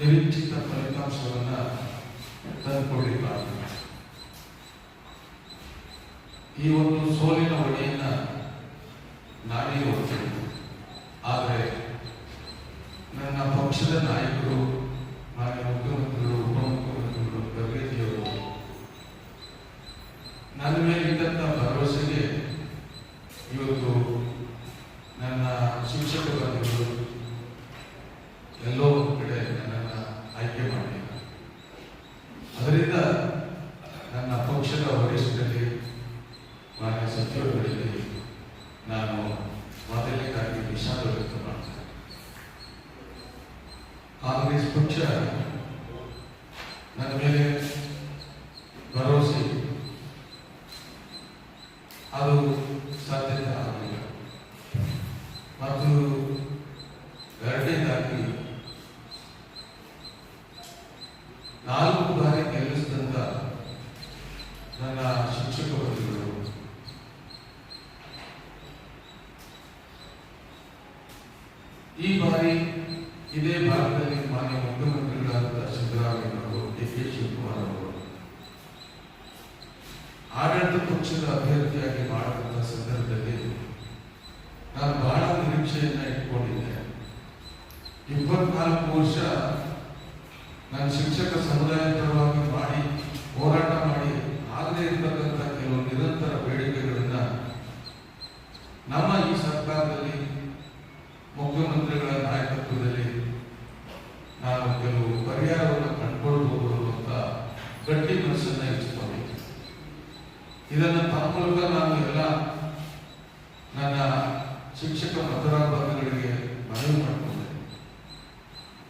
ನಿರೀಕ್ಷಿತ ಫಲಿತಾಂಶವನ್ನು ತಂದುಕೊಡಲಿಕ್ಕಾಗಲಿಲ್ಲ ಈ ಒಂದು ಸೋಲಿನ ಹೊಡೆಯನ್ನ ನಾನೇ ಹೋಗ್ತೇನೆ ಆದರೆ ನನ್ನ ಪಕ್ಷದ ನಾಯಕರು, ಮಾನ್ಯ ಮುಖ್ಯಮಂತ್ರಿಗಳು, ಉಪಮುಖ್ಯಮಂತ್ರಿಗಳು ಪ್ರಗತಿಯವರು ನನ್ನ ಮೇಲೆ ಇದ್ದಂಥ ಭರವಸೆಗೆ ಇವತ್ತು ನನ್ನ ಶಿಕ್ಷಕ ಬಂಧುಗಳು ಎಲ್ಲೋ ಒಂದು ಕಡೆ ನನ್ನನ್ನು ಆಯ್ಕೆ ಮಾಡಿಲ್ಲ ಅದರಿಂದ ನನ್ನ ಪಕ್ಷದ ವರಿಷ್ಠರಲ್ಲಿ ನಾನು ನನ್ನ ಮೇಲೆ. ಅದು ಸಾಧ್ಯತೆ ಆಗಲಿಲ್ಲ ಮತ್ತು ಎರಡನೇದಾಗಿ ನಾಲ್ಕು ಬಾರಿ ಗೆಲ್ಲಿಸಿದಂತ ನನ್ನ ಶಿಕ್ಷಕ ವರ್ಗಗಳು ಈ ಬಾರಿ ಭಾಗದಲ್ಲಿ ಮಾನ್ಯ ಮುಖ್ಯಮಂತ್ರಿಗಳಾದ ಅವರು ಆಡಳಿತ ಪಕ್ಷದ ಅಭ್ಯರ್ಥಿಯಾಗಿ ಮಾಡುವಂತಹ ಸಂದರ್ಭದಲ್ಲಿ ನಾನು ಬಹಳ ನಿರೀಕ್ಷೆಯನ್ನ ಇಟ್ಕೊಂಡಿದ್ದೆ ಇಪ್ಪತ್ನಾಲ್ಕು ವರ್ಷ ನನ್ನ ಶಿಕ್ಷಕ ಸಮುದಾಯ ಪರವಾಗಿ ಇದನ್ನು ತಮ್ಮ ನಾನು ಎಲ್ಲ ನನ್ನ ಶಿಕ್ಷಕ ಮತದಾರಗಳಿಗೆ ಮನವಿ ಮಾಡಿಕೊಂಡೆ.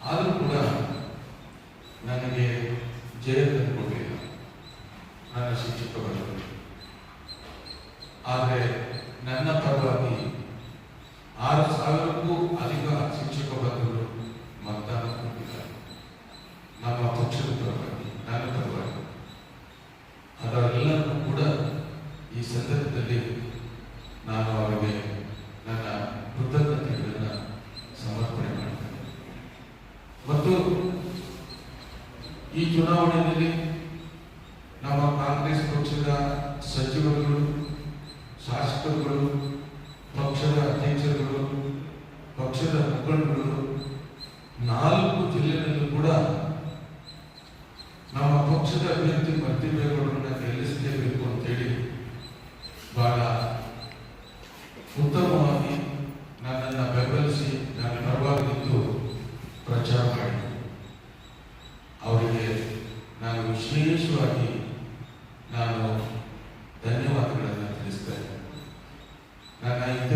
ಆದರೂ ಕೂಡ ನನಗೆ ಜಯ ತಂದುಕೊಡಲಿಲ್ಲ ನನ್ನ ಶಿಕ್ಷಕ ವರ್ಗಗಳು ಆದರೆ ನನ್ನ ಪರವಾಗಿ ಆರು ಸಾವಿರಕ್ಕೂ ಅಧಿಕ ಶಿಕ್ಷಕ ವರ್ಗಗಳು ಮತದಾನ ಕೊಟ್ಟಿದ್ದಾರೆ ನಮ್ಮ ಪಕ್ಷದ ಪರವಾಗಿ ನನ್ನ ಪರವಾಗಿ ಅದರೆಲ್ಲರೂ ಕೂಡ ಈ ಸಂದರ್ಭದಲ್ಲಿ ನಾನು ಅವರಿಗೆ ನನ್ನ ಕೃತಜ್ಞತೆಗಳನ್ನು ಸಮರ್ಪಣೆ ಮಾಡ್ತೇನೆ ಮತ್ತು ಈ ಚುನಾವಣೆಯಲ್ಲಿ ನಮ್ಮ ಕಾಂಗ್ರೆಸ್ ಪಕ್ಷದ ಸಚಿವರುಗಳು, ಶಾಸಕರುಗಳು, ಪಕ್ಷದ ಅಧ್ಯಕ್ಷರುಗಳು, ಪಕ್ಷದ ಮುಖಂಡರು ನಾಲ್ಕು ಜಿಲ್ಲೆಗಳಲ್ಲೂ ಕೂಡ ನಮ್ಮ ಪಕ್ಷದ ಅಭ್ಯರ್ಥಿ ಪ್ರತಿಭೆಗಳನ್ನು ಗೆಲ್ಲಿಸಲೇಬೇಕು ಅಂತೇಳಿ ಬಹಳ ಉತ್ತಮವಾಗಿ ನನ್ನನ್ನು ಬೆಂಬಲಿಸಿ ನನ್ನ ಪರವಾಗಿ ನಿಂತು ಪ್ರಚಾರ ಮಾಡಿದರು ಅವರಿಗೆ ನಾನು ವಿಶೇಷವಾಗಿ ನಾನು ಧನ್ಯವಾದಗಳನ್ನು ತಿಳಿಸ್ತೇನೆ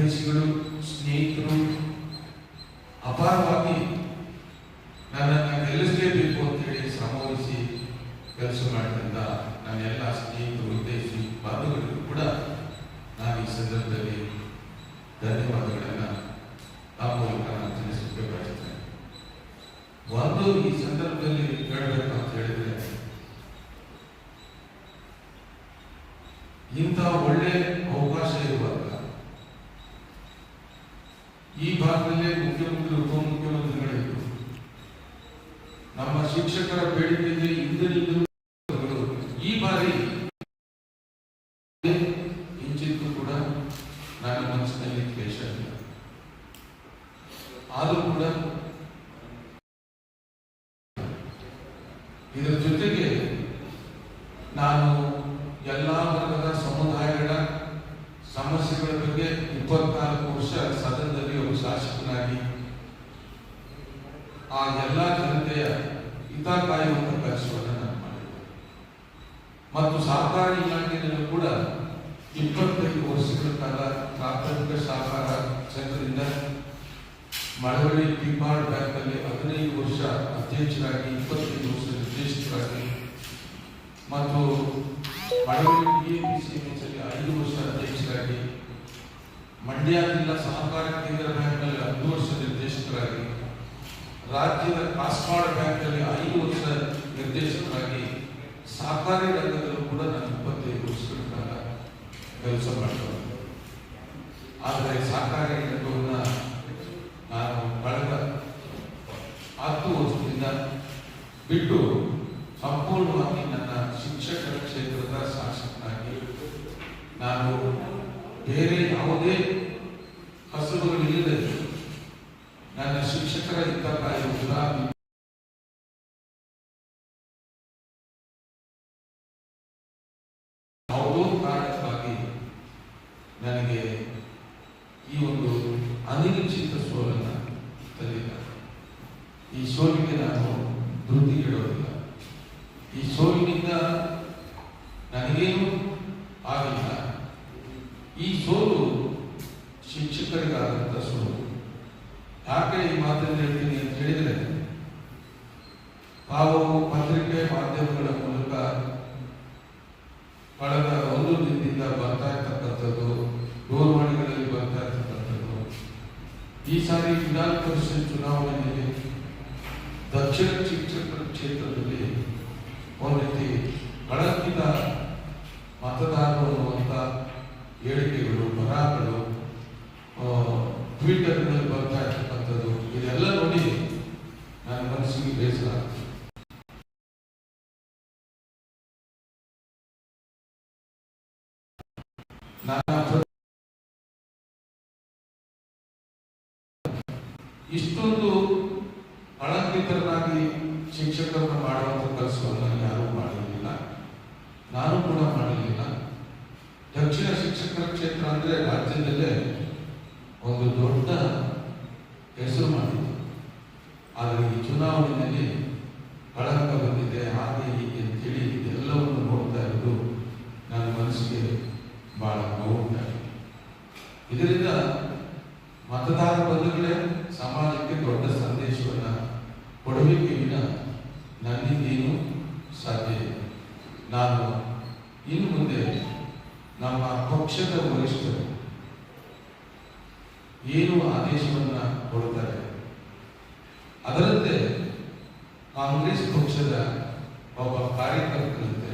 ಹಿತೈಷಿಗಳು ಸ್ನೇಹಿತರು, ಅಪಾರವಾಗಿ ನನ್ನನ್ನು ಗೆಲ್ಲಿಸಲೇಬೇಕು ಅಂತೇಳಿ ಶ್ರಮವಹಿಸಿ ಕೆಲಸ ಮಾಡಿದಂಥ ನನ್ನೆಲ್ಲ ಸ್ನೇಹಿತರು ಉದ್ದೇಶಿ ಬಾಂಧವರಿಗೂ ಕೂಡ ನಾನು ಈ ಸಂದರ್ಭದಲ್ಲಿ ಧನ್ಯವಾದಗಳನ್ನು ಆ ಮೂಲಕ ನಾನು ತಿಳಿಸಲಿಕ್ಕೆ ಒಂದು ಈ ಸಂದರ್ಭದಲ್ಲಿ ಹೇಳಬೇಕು ಅಂತ ಹೇಳಿದ್ರೆ, ಇಂಥ ಒಳ್ಳೆ ಅವಕಾಶ ಇರುವಾಗ ಈ ಭಾಗದಲ್ಲೇ ಮುಖ್ಯಮಂತ್ರಿ ಉಪಮುಖ್ಯಮಂತ್ರಿಗಳಿದ್ದು ನಮ್ಮ ಶಿಕ್ಷಕರ ಬೇಡಿಕೆಗೆ ಇಂದಿನಿಂದಲೂ ಈ ಬಾರಿ ಕಿಂಚಿತ್ತೂ ಕೂಡ ನನ್ನ ಮನಸ್ಸಿನಲ್ಲಿ ದ್ವೇಷ ಇಲ್ಲ ಆದರೂ ಕೂಡ ಇದರ ಜೊತೆಗೆ ನಾನು ಎಲ್ಲ ವರ್ಗದ ಸಮುದಾಯಗಳ ಸಮಸ್ಯೆಗಳ ಬಗ್ಗೆ ಇಪ್ಪತ್ನಾಲ್ಕು ವರ್ಷ ಸದನದಲ್ಲಿ ಒಬ್ಬ ಶಾಸಕನಾಗಿ ಆ ಎಲ್ಲ ಜನತೆಯ ಹಿತ ಕಾಯುವಂತ ಕೆಲಸವನ್ನು ನಾನು ಮತ್ತು ಸಹಕಾರಿ ಇಲಾಖೆಯಲ್ಲೂ ಕೂಡ ಇಪ್ಪತ್ತೈದು ವರ್ಷಗಳ ಕಾಲ ಪ್ರಾಥಮಿಕ ಸಹಕಾರ ಸಂಘದಿಂದ ಮಳವಳ್ಳಿ ಬ್ಯಾಂಕ್ ಅಲ್ಲಿ ಹದಿನೈದು ವರ್ಷ ಅಧ್ಯಕ್ಷರಾಗಿ ಇಪ್ಪತ್ತೈದು ವರ್ಷ ನಿರ್ದೇಶಕರಾಗಿ ಮತ್ತು ಅಲ್ಲಿ ಐದು ವರ್ಷ ಅಧ್ಯಕ್ಷರಾಗಿ, ಮಂಡ್ಯ ಜಿಲ್ಲಾ ಸಹಕಾರ ಕೇಂದ್ರ ಬ್ಯಾಂಕ್ನಲ್ಲಿ ಹತ್ತು ವರ್ಷ ನಿರ್ದೇಶಕರಾಗಿ, ರಾಜ್ಯದ ಕಾಸ್ಮಾಡ್ ಬ್ಯಾಂಕ್ನಲ್ಲಿ ಐದು ವರ್ಷ ನಿರ್ದೇಶಕರಾಗಿ, ಸಹಕಾರಿ ರಂಗದಲ್ಲೂ ಕೂಡ ನಾನು ಇಪ್ಪತ್ತೈದು ವರ್ಷಗಳ ಕಾಲ ಕೆಲಸ ಮಾಡ್ತಾರೆ ಆದರೆ ಸಹಕಾರಿ ರಂಗವನ್ನು ನಾನು ಕಳೆದ ಹತ್ತು ವರ್ಷದಿಂದ ಬಿಟ್ಟು ಸಂಪೂರ್ಣವಾಗಿ ನನ್ನ ಶಿಕ್ಷಕರ ಕ್ಷೇತ್ರದ ಶಾಸಕನಾಗಿ ನಾನು ಬೇರೆ ಯಾವುದೇ ಕಸುಬುಗಳಿಲ್ಲದೆ ನನ್ನ ಶಿಕ್ಷಕರ ಹಿತ ಗುಲಾಬಿ ಯಾವುದೋ ಕಾರಣಕ್ಕಾಗಿ ನನಗೆ ಈ ಒಂದು ಅನಿರೀಕ್ಷಿತ ಸೋಲನ್ನು ತಂದಿಲ್ಲ ಈ ಸೋಲಿಗೆ ನಾನು ಧೃತಿಗೆಡೋದಿಲ್ಲ ಈ ಸೋಲಿನಿಂದ ನನಗೇನು ಆಗಿಲ್ಲ ಈ ಸೋಲು ಶಿಕ್ಷಕರಿಗಾದಂಥ ಸೋಲು. ಯಾಕೆ ಈ ಮಾತನ್ನು ಹೇಳ್ತೀನಿ ಅಂತ ಹೇಳಿದರೆ ತಾವು ಪತ್ರಿಕೆ ಮಾಧ್ಯಮಗಳ ಮೂಲಕ ಕಳೆದ ಒಂದು ದಿನದಿಂದ ಬರ್ತಾ ಇರ್ತಕ್ಕಂಥದ್ದು ದೂರವಾಣಿಗಳಲ್ಲಿ ಬರ್ತಾ ಇರ್ತಕ್ಕಂಥದ್ದು, ಈ ಸಾರಿ ವಿಧಾನ ಪರಿಷತ್ ಚುನಾವಣೆಯಲ್ಲಿ ದಕ್ಷಿಣ ಶಿಕ್ಷಕರ ಕ್ಷೇತ್ರದಲ್ಲಿ ಇಷ್ಟೊಂದು ಅಳಂಕಿತರನ್ನಾಗಿ ಶಿಕ್ಷಕರನ್ನು ಮಾಡುವಂಥ ಕೆಲಸವನ್ನು ಯಾರೂ ಮಾಡಲಿಲ್ಲ ನಾನು ಕೂಡ ಮಾಡಲಿಲ್ಲ ದಕ್ಷಿಣ ಶಿಕ್ಷಕರ ಕ್ಷೇತ್ರ ಅಂದರೆ ರಾಜ್ಯದಲ್ಲೇ ಒಂದು ದೊಡ್ಡ ಹೆಸರು ಮಾಡಿದೆ ಆದರೆ ಈ ಚುನಾವಣೆಯಲ್ಲಿ ಕಳಂಕ ಬಂದಿದೆ, ಹಾಗೆ ಹೀಗೆ ಅಂತೇಳಿ ಎಲ್ಲವನ್ನು ನೋಡ್ತಾ ಏನು ಆದೇಶವನ್ನು ಕೊಡುತ್ತಾರೆ ಅದರಂತೆ ಕಾಂಗ್ರೆಸ್ ಪಕ್ಷದ ಒಬ್ಬ ಕಾರ್ಯಕರ್ತರಂತೆ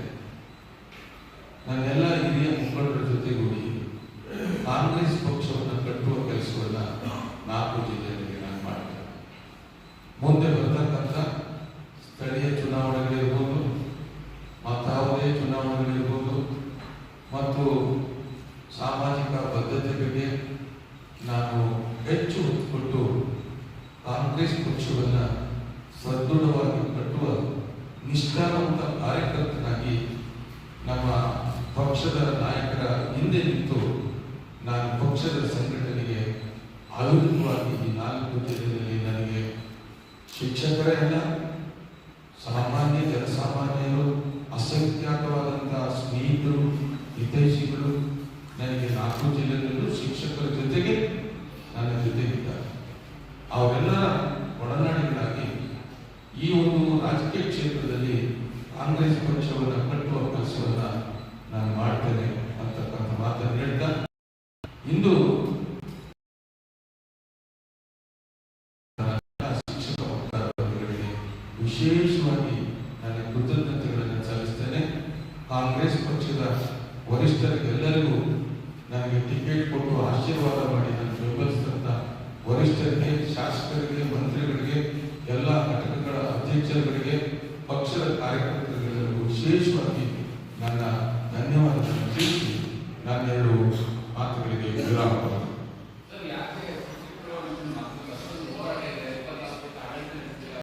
ನನ್ನೆಲ್ಲ ಹಿರಿಯ ಮುಖಂಡರ ಜೊತೆಗೂಡಿ ಕಾಂಗ್ರೆಸ್ ಪಕ್ಷವನ್ನು ಕಟ್ಟುವ ಕೆಲಸವನ್ನ ನಾಲ್ಕು ಜಿಲ್ಲೆಯಲ್ಲಿ ನಾನು ಮಾಡ್ತೇನೆ. ಮುಂದೆ ಸದೃಢವಾಗಿ ಕಟ್ಟುವ ನಿಷ್ಠಾವಂತ ಕಾರ್ಯಕರ್ತನಾಗಿ ನಮ್ಮ ಪಕ್ಷದ ನಾಯಕರ ಹಿಂದೆ ನಿಂತು ನಾನು ಪಕ್ಷದ ಸಂಘಟನೆಗೆ ಅವಿರುದ್ಧವಾಗಿ ಈ ನಾಲ್ಕು ದಿನದಲ್ಲಿ ನನಗೆ ಶಿಕ್ಷಕರೇ ಅಲ್ಲ, ಸಾಮಾನ್ಯ ಜನಸಾಮಾನ್ಯರು ಅಸಂಖ್ಯಾತವಾದಂತಹ ಸ್ನೇಹಿತರು, ಹಿತೈಷಿಗಳು ನನಗೆ ನಾಲ್ಕು ಜಿಲ್ಲೆಗಳಲ್ಲೂ ಶಿಕ್ಷಕರ ಜೊತೆಗೆ ನನ್ನ ಜೊತೆಗಿದ್ದಾರೆ. ಅವರೆಲ್ಲರ ಒಡನಾಡಿಗಳಾಗಿ ಈ ಒಂದು ರಾಜಕೀಯ ಕ್ಷೇತ್ರದಲ್ಲಿ ಕಾಂಗ್ರೆಸ್ ಪಕ್ಷವನ್ನು ಕಟ್ಟುವ ನಾನು ಮಾಡ್ತೇನೆ ಅಂತಕ್ಕಂಥ ಮಾತನ್ನು ಹೇಳ್ತಾ, ಇಂದು ಶಿಕ್ಷಕ ವಕ್ತಾರರಿಗೆ ವಿಶೇಷವಾಗಿ ನನ್ನ ಕೃತಜ್ಞತೆಗಳನ್ನು ಸಲ್ಲಿಸ್ತೇನೆ. ಕಾಂಗ್ರೆಸ್ ಪಕ್ಷದ ವರಿಷ್ಠರಿಗೆಲ್ಲರಿಗೂ ನನಗೆ ಟಿಕೆಟ್ ಕೊಟ್ಟು ಆಶೀರ್ವಾದ ಮಾಡಿ ನನ್ನ ಬೆಂಬಲಿಸಿದಂಥ ವರಿಷ್ಠರಿಗೆ, ಶಾಸಕರಿಗೆ, ಮಂತ್ರಿಗಳಿಗೆ, ಎಲ್ಲ ಘಟಕಗಳ ಅಧ್ಯಕ್ಷರುಗಳಿಗೆ ಪಕ್ಷದ ಕಾರ್ಯಕರ್ತರಿಗೆಲ್ಲರಿಗೂ ವಿಶೇಷವಾಗಿ ನನ್ನ